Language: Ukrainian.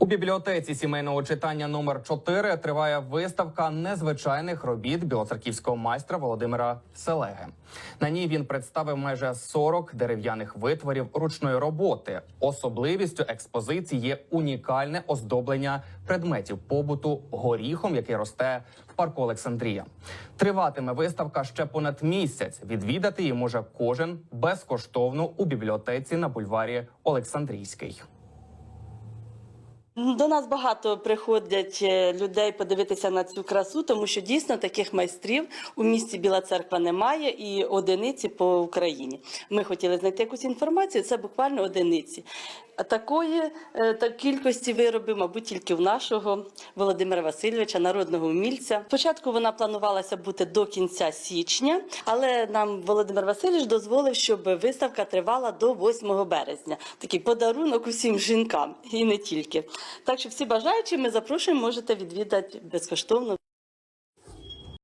У бібліотеці сімейного читання номер 4 триває виставка незвичайних робіт білоцерківського майстра Володимира Селеги. На ній він представив майже 40 дерев'яних витворів ручної роботи. Особливістю експозиції є унікальне оздоблення предметів побуту горіхом, який росте в парку Олександрія. Триватиме виставка ще понад місяць. Відвідати її може кожен безкоштовно у бібліотеці на бульварі Олександрійський. До нас багато приходять е, людей подивитися на цю красу, тому що дійсно таких майстрів у місті Біла Церква немає і одиниці по Україні. Ми хотіли знайти якусь інформацію, це буквально одиниці. А Такої е, та кількості виробів, мабуть, тільки в нашого Володимира Васильовича, народного умільця. Спочатку вона планувалася бути до кінця січня, але нам Володимир Васильович дозволив, щоб виставка тривала до 8 березня. Такий подарунок усім жінкам і не тільки. Так що всі бажаючі ми запрошуємо, можете відвідати безкоштовно.